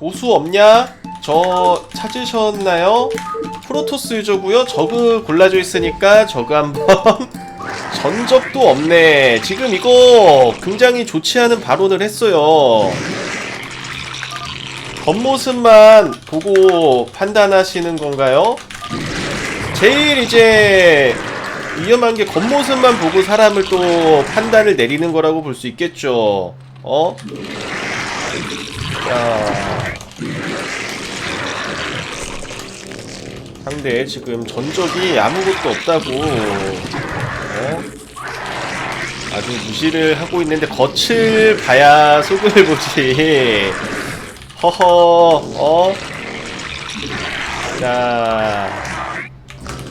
고수 없냐? 저 찾으셨나요? 프로토스 유저고요. 저그 골라져 있으니까 저그 한번 전적도 없네. 지금 이거 굉장히 좋지 않은 발언을 했어요. 겉모습만 보고 판단하시는 건가요? 제일 이제 위험한 게 겉모습만 보고 사람을 또 판단을 내리는 거라고 볼 수 있겠죠. 어? 자. 상대 지금 전적이 아무것도 없다고 어? 아주 무시를 하고 있는데 겉을 봐야 속을 보지 허허 어? 자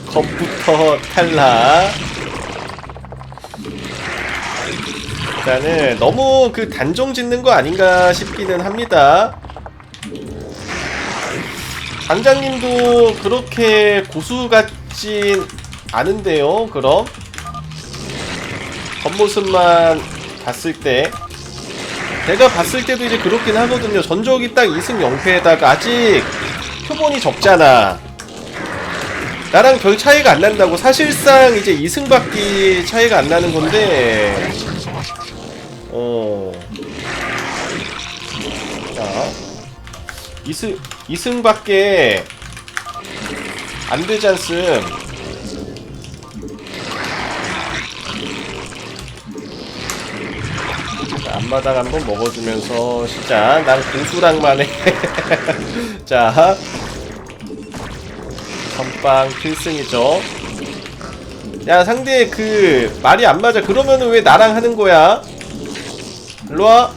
겉부터 탈락 일단은 너무 그 단정 짓는 거 아닌가 싶기는 합니다 당장님도 그렇게 고수 같진 않은데요, 그럼? 겉모습만 봤을 때. 내가 봤을 때도 이제 그렇긴 하거든요. 전적이 딱 2승 0패에다가 아직 표본이 적잖아. 나랑 별 차이가 안 난다고. 사실상 이제 2승 밖에 차이가 안 나는 건데. 어. 자. 이승 이승밖에 안 되지 않음. 자, 앞마당 한번 먹어주면서 시작. 난 고수랑만 해. 자, 선빵 필승이죠. 야 상대 그 말이 안 맞아. 그러면은 왜 나랑 하는 거야? 일로 와.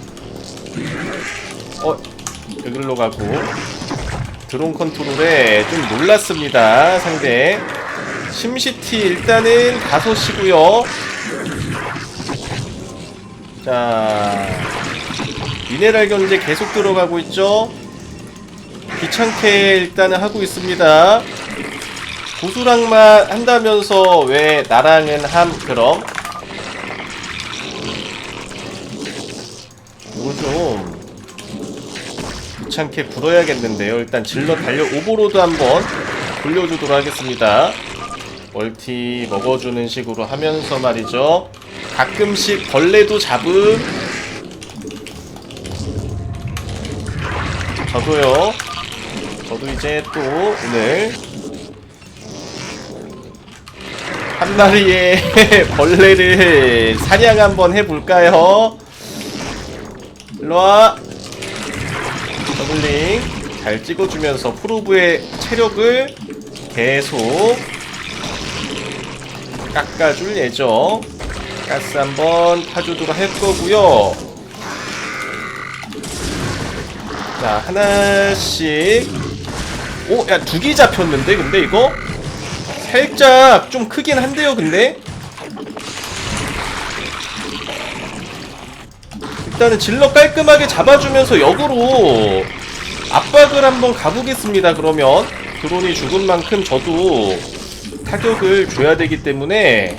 어, 여기로 가고 드론 컨트롤에 좀 놀랐습니다 상대. 심시티 일단은 5시고요. 자 미네랄 견제 계속 들어가고 있죠? 귀찮게 일단은 하고 있습니다. 고수랑만 한다면서 왜 나랑은 함 그럼? 이거 좀 귀찮게 불어야겠는데요. 일단 질러 달려 오버로드 한번 돌려주도록 하겠습니다. 멀티 먹어주는 식으로 하면서 말이죠. 가끔씩 벌레도 잡음. 저도요. 저도 이제 또 오늘 한 마리의 벌레를 사냥 한번 해볼까요? 일로와. 더블링 잘 찍어주면서 프로브의 체력을 계속 깎아줄 예정. 가스 한번 파주도록 할 거고요. 자 하나씩. 오 야 두 개 잡혔는데 근데 이거? 살짝 좀 크긴 한데요 근데 일단은 질러 깔끔하게 잡아주면서 역으로 압박을 한번 가보겠습니다. 그러면 드론이 죽은 만큼 저도 타격을 줘야 되기 때문에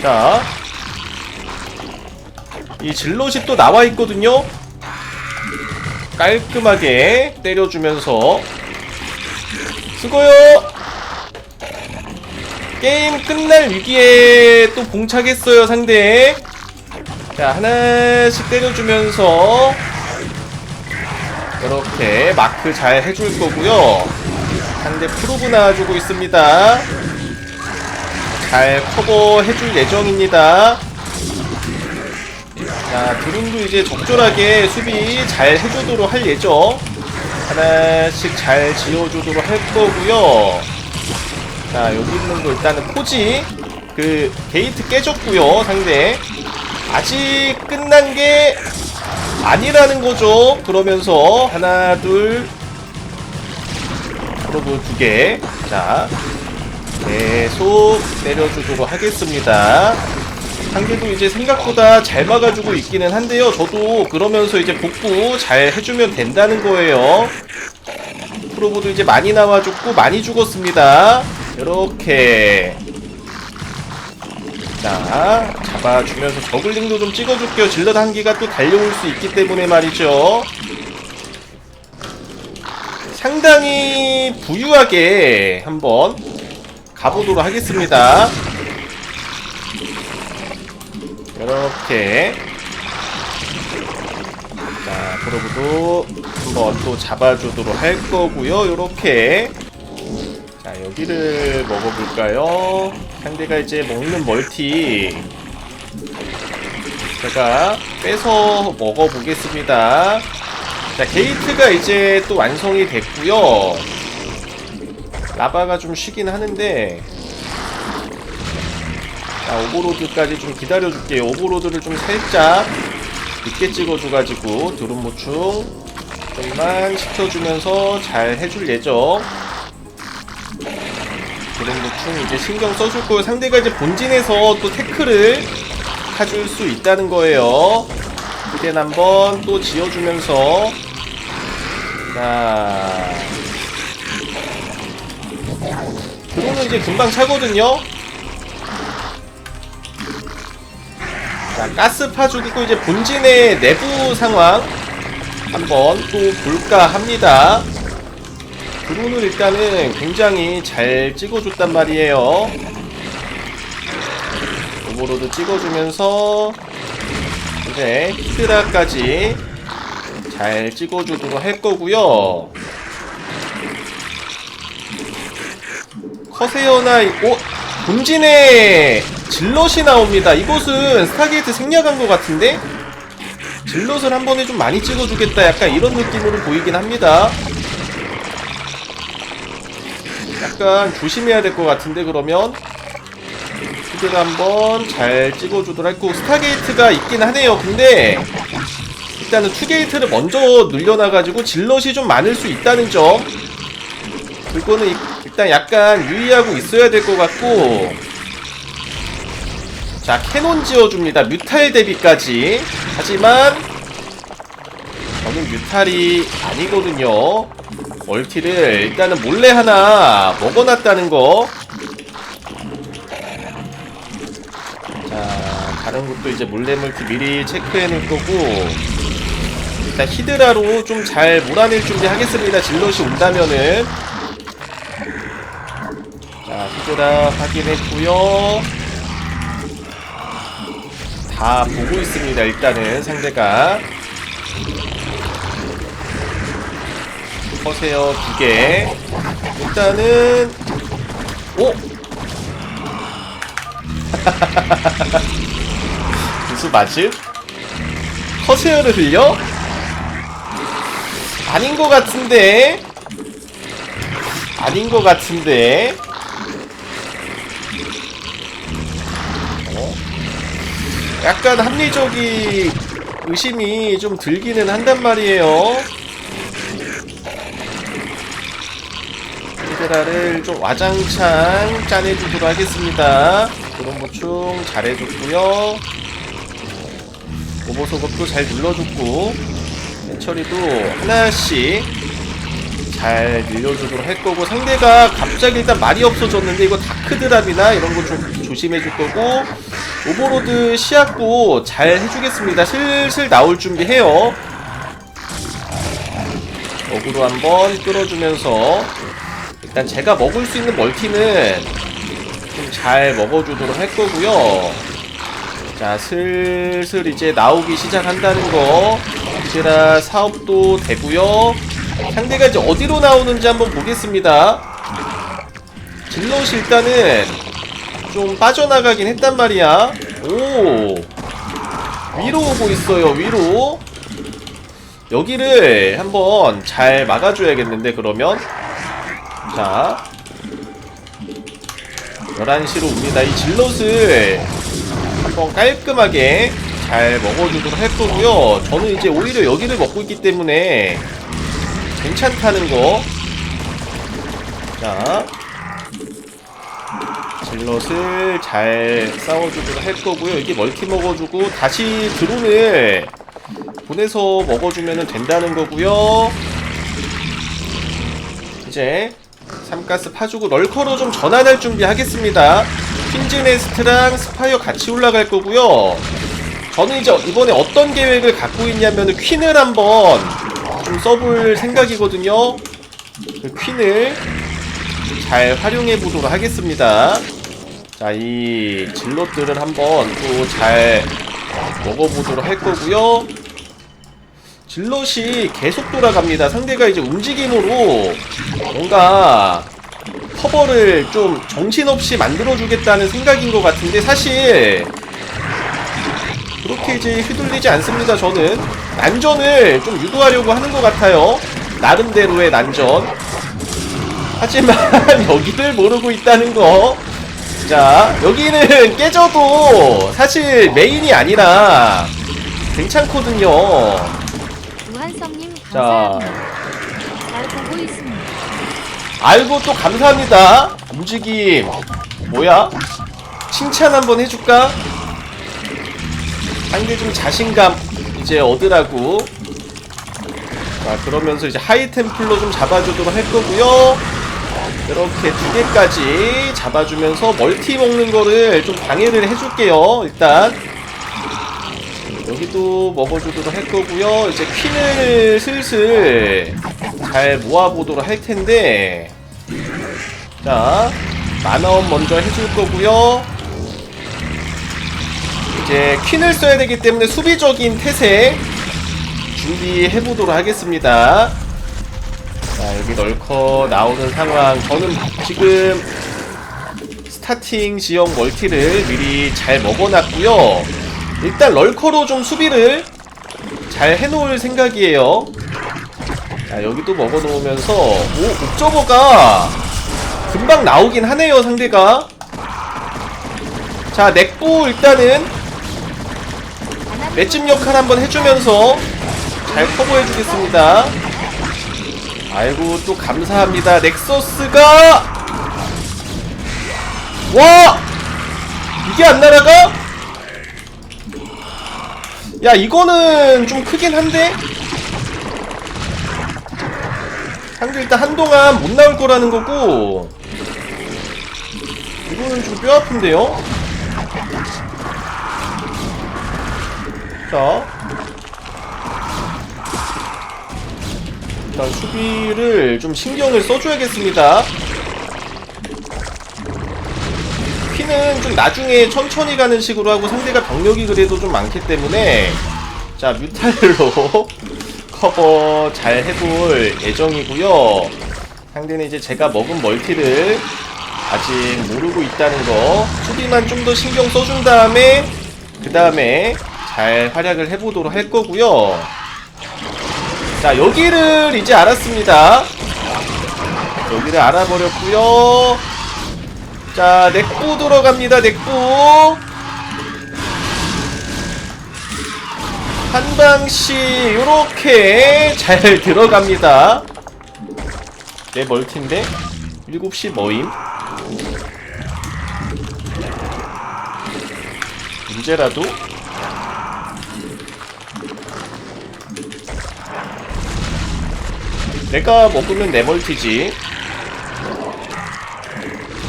자. 이 질럿이 또 나와 있거든요. 깔끔하게 때려주면서 수고요. 게임 끝날 위기에 또 봉착했어요 상대. 자 하나씩 때려주면서 이렇게 마크 잘 해줄 거고요. 상대 프로브 나와주고 있습니다. 잘 커버 해줄 예정입니다. 자 드론도 이제 적절하게 수비 잘 해주도록 할 예정. 하나씩 잘 지어주도록 할 거고요. 자 여기 있는 거 일단은 포지. 그 게이트 깨졌고요 상대 아직 끝난 게 아니라는 거죠. 그러면서 하나, 둘, 프로브 두 개. 자, 계속 내려주도록 하겠습니다. 상대도 이제 생각보다 잘 막아주고 있기는 한데요. 저도 그러면서 이제 복구 잘 해주면 된다는 거예요. 프로브도 이제 많이 나와줬고 많이 죽었습니다. 이렇게 자 잡아주면서 저글링도 좀 찍어줄게요 질럿 한 기가 또 달려올 수 있기 때문에 말이죠 상당히 부유하게 한번 가보도록 하겠습니다. 이렇게 자 프로브도 한번 또 잡아주도록 할 거고요. 이렇게 자 여기를 먹어볼까요? 상대가 이제 먹는 멀티 제가 빼서 먹어보겠습니다. 자 게이트가 이제 또 완성이 됐고요. 라바가 좀 쉬긴 하는데 자 오버로드까지 좀 기다려줄게요. 오버로드를 좀 살짝 늦게 찍어줘가지고 드론 보충 좀만 시켜주면서 잘 해줄 예정. 보충 이제 신경 써줄 거예요. 상대가 이제 본진에서 또 태클을 타줄 수 있다는 거예요. 그땐 한번 또 지어주면서 자 드론은 이제 금방 차거든요. 자 가스 파주고 이제 본진의 내부 상황 한번 또 볼까 합니다. 드론을 일단은 굉장히 잘 찍어줬단 말이에요. 오버로드 찍어주면서 이제 히드라까지 잘 찍어주도록 할 거고요. 커세어나 오 본진에 질럿이 나옵니다. 이곳은 스타게이트 생략한 것 같은데 질럿을 한 번에 좀 많이 찍어주겠다. 약간 이런 느낌으로 보이긴 합니다. 약간 조심해야 될 것 같은데 그러면. 히드를 한번 잘 찍어주도록 했고 스타게이트가 있긴 하네요. 근데 일단은 투게이트를 먼저 늘려놔가지고 질럿이 좀 많을 수 있다는 점. 그거는 이- 일단 약간 유의하고 있어야 될 것 같고. 자 캐논 지어줍니다. 뮤탈 대비까지. 하지만 저는 뮤탈이 아니거든요 멀티를 일단은 몰래 하나 먹어놨다는 거 자, 다른 것도 이제 몰래 멀티 미리 체크해 놓을 거고 일단 히드라로 좀 잘 몰아낼 준비 하겠습니다. 질럿이 온다면은 자, 히드라 확인했고요. 다 보고 있습니다. 일단은 상대가 커세어 두 개. 일단은 오 무슨 맞음? 커세어를 흘려? 아닌 것 같은데? 아닌 것 같은데? 어? 약간 합리적인 의심이 좀 들기는 한단 말이에요. 히드라를 좀 와장창 짜내주도록 하겠습니다. 그런 보충 잘해줬고요. 오버소급도 잘 눌러줬고 해처리도 하나씩 잘 늘려주도록 할 거고 상대가 갑자기 일단 말이 없어졌는데 이거 다크드랍이나 이런 거 좀 조심해 줄 거고 오버로드 시약도 잘 해주겠습니다 슬슬 나올 준비해요 어그로 한번 끌어주면서 일단 제가 먹을 수 있는 멀티는 좀 잘 먹어주도록 할 거고요. 자 슬슬 이제 나오기 시작한다는 거 이제라 사업도 되고요. 상대가 이제 어디로 나오는지 한번 보겠습니다. 질럿이 일단은 좀 빠져나가긴 했단 말이야. 오! 위로 오고 있어요 위로. 여기를 한번 잘 막아줘야겠는데 그러면 자 11시로 옵니다 이 질럿을 한번 깔끔하게 잘 먹어주도록 할 거고요. 저는 이제 오히려 여기를 먹고 있기 때문에 괜찮다는 거. 자, 질럿을 잘 싸워주도록 할 거고요. 이게 멀티 먹어주고 다시 드론을 보내서 먹어주면 된다는 거고요. 이제 삼가스 파주고 널커로 좀 전환할 준비 하겠습니다. 퀸즈네스트랑 스파이어 같이 올라갈 거고요. 저는 이제 이번에 어떤 계획을 갖고 있냐면 퀸을 한번 좀 써볼 생각이거든요. 그 퀸을 잘 활용해 보도록 하겠습니다. 자, 이 질럿들을 한번 또 잘 먹어보도록 할 거고요. 질럿이 계속 돌아갑니다. 상대가 이제 움직임으로 뭔가 커버를 좀 정신없이 만들어주겠다는 생각인 것 같은데 사실 그렇게 이제 휘둘리지 않습니다. 저는 난전을 좀 유도하려고 하는 것 같아요. 나름대로의 난전. 하지만 여기를 모르고 있다는 거. 자, 여기는 깨져도 사실 메인이 아니라 괜찮거든요. 자. 잘 보고 있습니다. 알고 또 감사합니다. 움직임. 뭐야? 칭찬 한번 해줄까? 상대 좀 자신감 이제 얻으라고. 자, 그러면서 이제 하이템플로 좀 잡아주도록 할 거고요. 이렇게 두 개까지 잡아주면서 멀티 먹는 거를 좀 방해를 해줄게요. 일단. 여기도 먹어주도록 할 거고요. 이제 퀸을 슬슬 잘 모아보도록 할 텐데. 자, 만화원 먼저 해줄 거고요. 이제 퀸을 써야 되기 때문에 수비적인 태세 준비해 보도록 하겠습니다. 자, 여기 널커 나오는 상황. 저는 지금 스타팅 지역 멀티를 미리 잘 먹어놨고요. 일단 럴커로 좀 수비를 잘 해놓을 생각이에요. 자, 여기도 먹어놓으면서 오, 옥저버가 금방 나오긴 하네요, 상대가. 자, 넥부 일단은 맷집 역할 한번 해주면서 잘 커버해주겠습니다. 아이고, 또 감사합니다. 넥서스가! 와! 이게 안 날아가? 야, 이거는 좀 크긴 한데? 상대 일단 한동안 못 나올 거라는 거고 이거는 좀 뼈 아픈데요? 자 일단 수비를 좀 신경을 써줘야겠습니다 피는 좀 나중에 천천히 가는 식으로 하고 상대가 병력이 그래도 좀 많기 때문에 자 뮤탈로 커버 잘 해볼 예정이고요. 상대는 이제 제가 먹은 멀티를 아직 모르고 있다는 거 수비만 좀 더 신경 써준 다음에 그 다음에 잘 활약을 해보도록 할 거고요. 자 여기를 이제 알았습니다. 여기를 알아버렸고요. 자 넥부 들어갑니다. 넥부. 한 방씩 이렇게 잘 들어갑니다. 내 멀티인데 7시 모임. 문제라도 내가 먹으면 내 멀티지.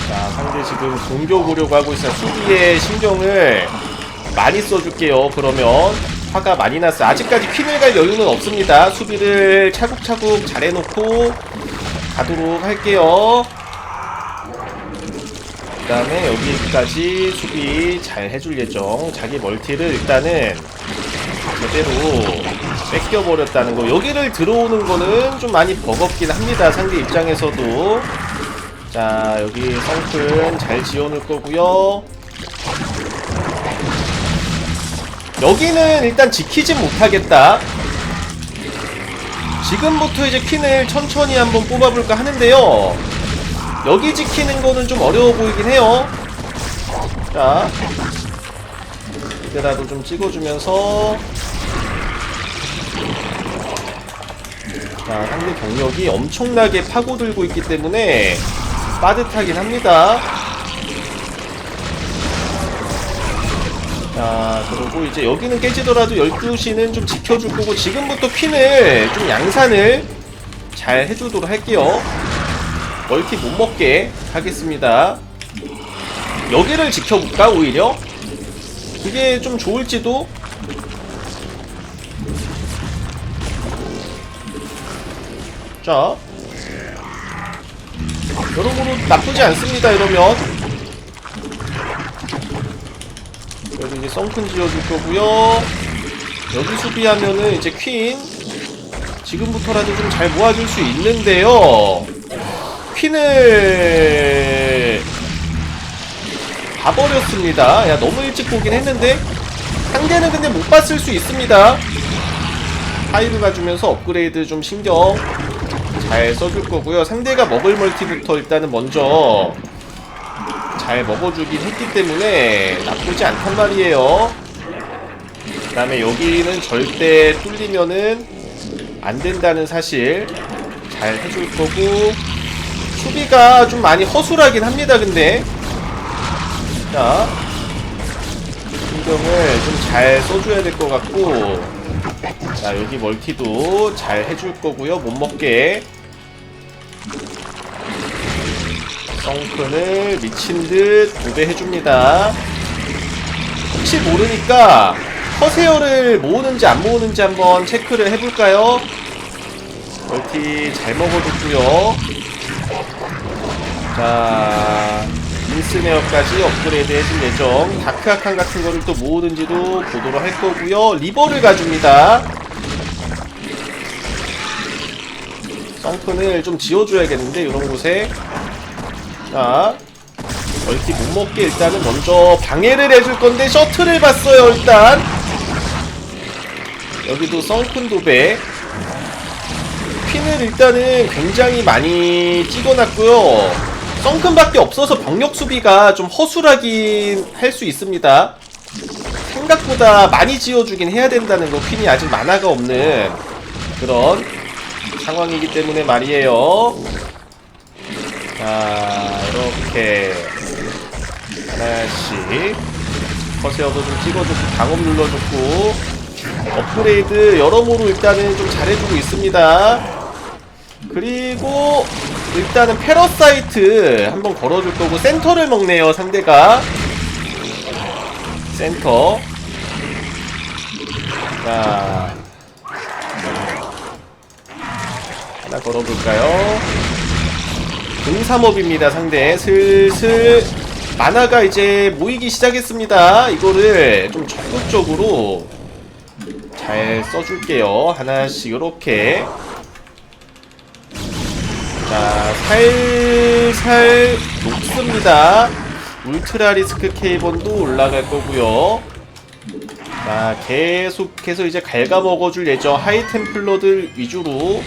자, 상대 지금 공격 오려고 하고 있어요. 수비에 신경을 많이 써줄게요. 그러면 화가 많이 났어요. 아직까지 퀸을 갈 여유는 없습니다. 수비를 차곡차곡 잘 해놓고 가도록 할게요. 그 다음에 여기까지 수비 잘 해줄 예정. 자기 멀티를 일단은 제대로 뺏겨버렸다는 거. 여기를 들어오는 거는 좀 많이 버겁긴 합니다. 상대 입장에서도. 자, 여기 성큰 잘 지어놓을 거고요. 여기는 일단 지키진 못하겠다. 지금부터 이제 퀸을 천천히 한번 뽑아볼까 하는데요. 여기 지키는 거는 좀 어려워 보이긴 해요. 자. 이때라도 좀 찍어주면서. 자, 상대 경력이 엄청나게 파고들고 있기 때문에 빠듯하긴 합니다. 자, 그리고 이제 여기는 깨지더라도 12시는 좀 지켜줄 거고, 지금부터 퀸을 좀 양산을 잘 해주도록 할게요. 멀티 못 먹게 하겠습니다. 여기를 지켜볼까, 오히려? 그게 좀 좋을지도? 자, 여러모로 나쁘지 않습니다 이러면. 여기 이제 썬큰 지어줄 거고요. 여기 수비하면은 이제 퀸. 지금부터라도 좀 잘 모아줄 수 있는데요. 퀸을 봐버렸습니다. 야 너무 일찍 보긴 했는데 상대는 근데 못 봤을 수 있습니다. 파이브 가주면서 업그레이드 좀 신경 잘 써줄 거고요. 상대가 먹을 멀티부터 일단은 먼저 잘 먹어주긴 했기 때문에 나쁘지 않단 말이에요. 그 다음에 여기는 절대 뚫리면은 안 된다는 사실 잘 해줄 거고 수비가 좀 많이 허술하긴 합니다. 근데 자 신경을 좀 잘 써줘야 될 것 같고 자 여기 멀티도 잘 해줄 거고요. 못 먹게. 썬큰을 미친 듯 도배해줍니다. 혹시 모르니까 커세어를 모으는지 안 모으는지 한번 체크를 해볼까요? 멀티 잘 먹어줬고요. 자 인스네어까지 업그레이드 해줄 예정. 다크아칸 같은 거를 또 모으는지도 보도록 할 거고요. 리버를 가줍니다 썬큰을 좀 지워줘야겠는데 이런 곳에. 자 멀티 못 먹게 일단은 먼저 방해를 해줄 건데 셔틀을 봤어요 일단. 여기도 썬큰 도배. 퀸을 일단은 굉장히 많이 찍어놨고요. 썬큰밖에 없어서 병력 수비가 좀 허술하긴 할 수 있습니다. 생각보다 많이 지어주긴 해야 된다는 거 퀸이 아직 만화가 없는 그런 상황이기 때문에 말이에요. 자 이렇게 하나씩 커세어도 좀 찍어줬고 방업 눌러줬고 업그레이드 여러모로 일단은 좀 잘해주고 있습니다. 그리고 일단은 패러사이트 한번 걸어줄 거고 센터를 먹네요 상대가. 센터. 자 하나 걸어볼까요? 등삼업입니다 상대. 슬슬 만화가 이제 모이기 시작했습니다. 이거를 좀 적극적으로 잘 써줄게요. 하나씩 이렇게. 자 살살 녹습니다. 울트라 리스크 케이번도 올라갈 거고요 자 계속해서 이제 갉아먹어줄 예정. 하이템플러들 위주로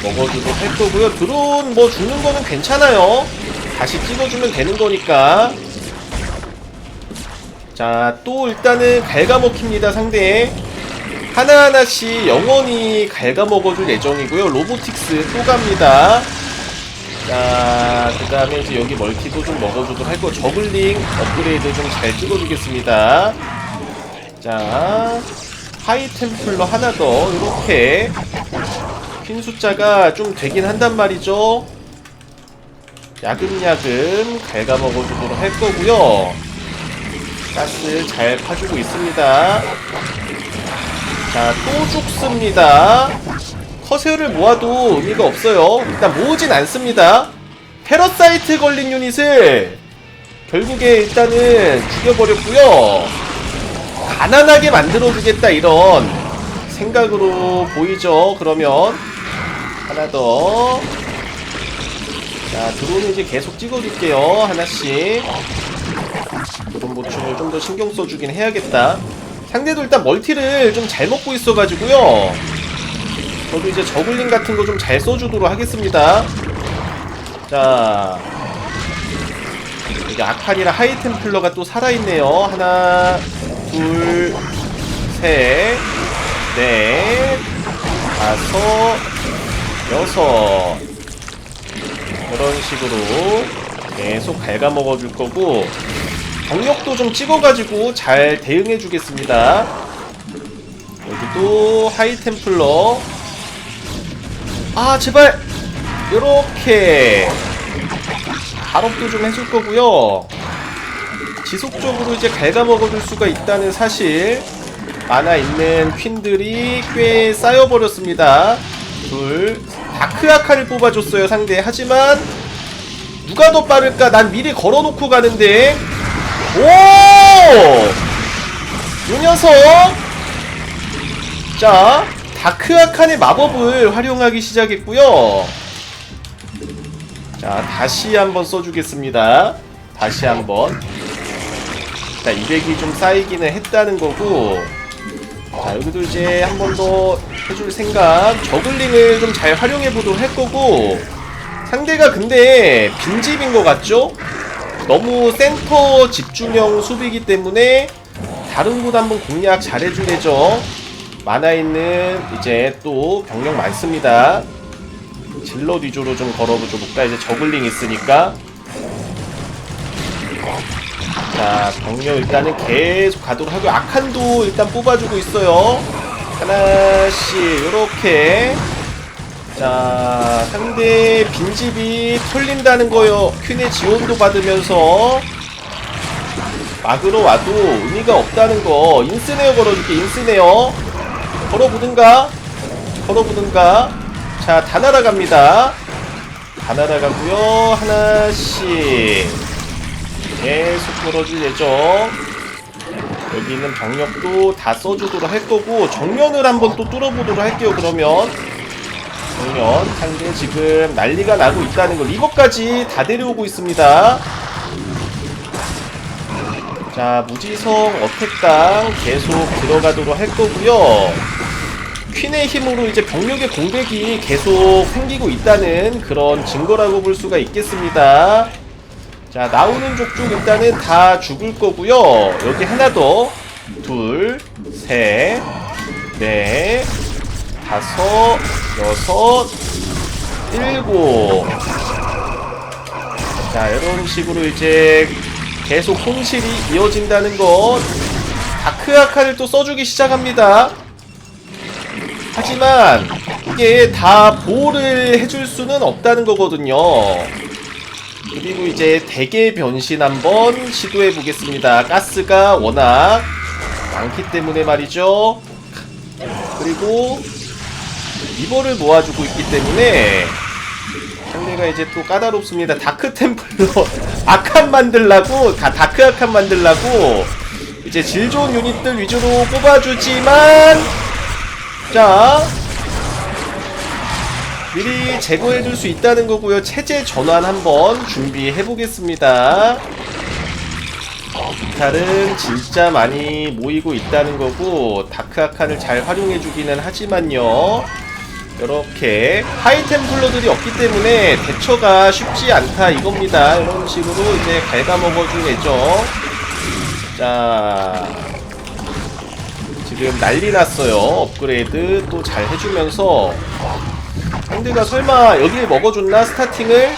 먹어주도록 할 거고요. 드론 뭐 죽는 거는 괜찮아요. 다시 찍어주면 되는 거니까. 자 또 일단은 갉아먹힙니다 상대 하나하나씩 영원히 갉아먹어줄 예정이고요. 로보틱스 또 갑니다. 자, 그 다음에 이제 여기 멀티도 좀 먹어주도록 할 거. 저글링 업그레이드 좀 잘 찍어주겠습니다. 자, 하이 템플러 하나 더, 이렇게. 핀 숫자가 좀 되긴 한단 말이죠. 야금야금 갉아먹어주도록 할 거고요. 가스 잘 파주고 있습니다. 자, 또 죽습니다. 커세어를 모아도 의미가 없어요. 일단 모으진 않습니다. 패러사이트 걸린 유닛을 결국에 일단은 죽여버렸고요. 가난하게 만들어주겠다 이런 생각으로 보이죠. 그러면 하나 더. 자, 드론을 이제 계속 찍어줄게요. 하나씩. 드론 보충을 좀 더 신경 써주긴 해야겠다. 상대도 일단 멀티를 좀 잘 먹고 있어가지고요. 저도 이제 저글링 같은 거 좀 잘 써주도록 하겠습니다. 자. 여기 아칸이랑 하이템플러가 또 살아있네요. 하나, 둘, 셋, 넷, 다섯, 여섯. 이런 식으로 계속 갉아먹어 줄 거고, 병력도 좀 찍어가지고 잘 대응해 주겠습니다. 여기도 하이템플러 아 제발 요렇게 발업도 좀 해줄 거고요 지속적으로 이제 갉아먹어줄 수가 있다는 사실 만화 있는 퀸들이 꽤 쌓여버렸습니다 둘 다크아카를 뽑아줬어요 상대 하지만 누가 더 빠를까? 난 미리 걸어놓고 가는데. 오! 요 녀석! 자, 다크아칸의 마법을 활용하기 시작했고요. 자, 다시 한번 써주겠습니다. 다시 한번. 자, 200이 좀 쌓이기는 했다는 거고. 자, 여기도 이제 한 번 더 해줄 생각. 저글링을 좀 잘 활용해 보도록 할 거고. 상대가 근데 빈집인 것 같죠? 너무 센터 집중형 수비이기 때문에 다른 곳 한번 공략 잘 해주래죠. 만화 있는 이제 또 병력 많습니다. 질럿 위주로 좀 걸어보죠 볼까 이제 저글링 있으니까 자 병력 일단은 계속 가도록 하고 악한도 일단 뽑아주고 있어요. 하나씩 요렇게. 자 상대 빈집이 털린다는 거요. 퀸의 지원도 받으면서 막으러 와도 의미가 없다는 거. 인스네어 걸어줄게 인스네어. 걸어보든가? 걸어보든가? 자 다 날아갑니다. 다 날아가고요. 하나씩 계속 걸어줄 예정. 여기 있는 병력도 다 써주도록 할 거고 정면을 한번 또 뚫어보도록 할게요 그러면. 정면 상대 지금 난리가 나고 있다는 걸 이것까지 다 데려오고 있습니다. 자 무지성 어택당 계속 들어가도록 할 거고요. 퀸의 힘으로 이제 병력의 공백이 계속 생기고 있다는 그런 증거라고 볼 수가 있겠습니다. 자, 나오는 족족 일단은 다 죽을 거고요. 여기 하나 더. 둘, 셋, 넷, 다섯, 여섯, 일곱. 자, 이런 식으로 이제 계속 손실이 이어진다는 것. 다크아카를 또 써주기 시작합니다. 하지만 이게 다 보호를 해줄 수는 없다는 거거든요. 그리고 이제 대개 변신 한번 시도해 보겠습니다. 가스가 워낙 많기 때문에 말이죠. 그리고 리버를 모아주고 있기 때문에 상대가 이제 또 까다롭습니다. 다크 템플러 악한 만들라고 다 다크 악한 만들라고 이제 질 좋은 유닛들 위주로 뽑아주지만 자 미리 제거해 줄 수 있다는 거고요. 체제 전환 한번 준비해 보겠습니다. 기탈은 진짜 많이 모이고 있다는 거고 다크아칸을 잘 활용해 주기는 하지만요. 이렇게 하이템플러들이 없기 때문에 대처가 쉽지 않다 이겁니다. 이런 식으로 이제 갉아먹어줄 예정. 자 지금 난리 났어요. 업그레이드 또 잘 해주면서 상대가 설마 여기를 먹어줬나 스타팅을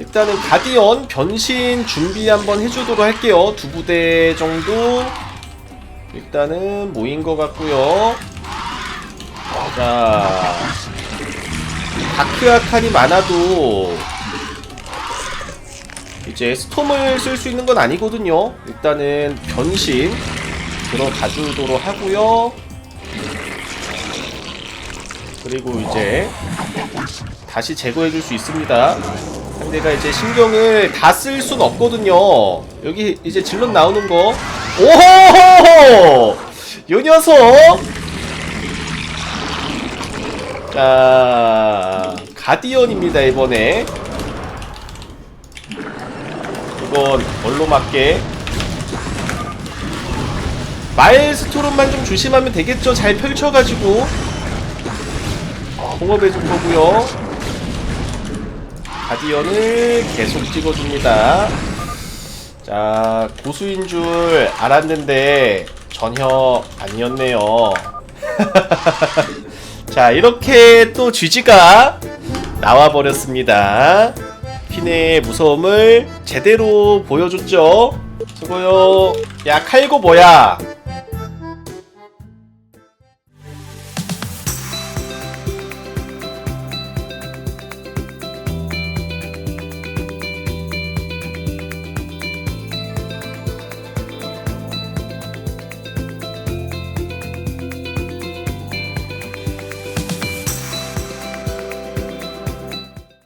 일단은 가디언 변신 준비 한번 해주도록 할게요. 두 부대 정도 일단은 모인 것 같고요. 자 다크 아칸이 많아도 이제 스톰을 쓸 수 있는 건 아니거든요. 일단은 변신 들어가 주도록 하고요. 그리고 이제 다시 제거해 줄 수 있습니다. 상대가 이제 신경을 다 쓸 순 없거든요. 여기 이제 질럿 나오는 거. 오호! 요 녀석! 자, 가디언입니다, 이번에. 이건 뭘로 맞게? 마일스토론만 좀 조심하면 되겠죠. 잘 펼쳐가지고 공업해 줄 거고요. 가디언을 계속 찍어줍니다. 자 고수인 줄 알았는데 전혀 아니었네요. 자 이렇게 또 GG가 나와버렸습니다. 퀸의 무서움을 제대로 보여줬죠. 수고요. 야 칼고 뭐야?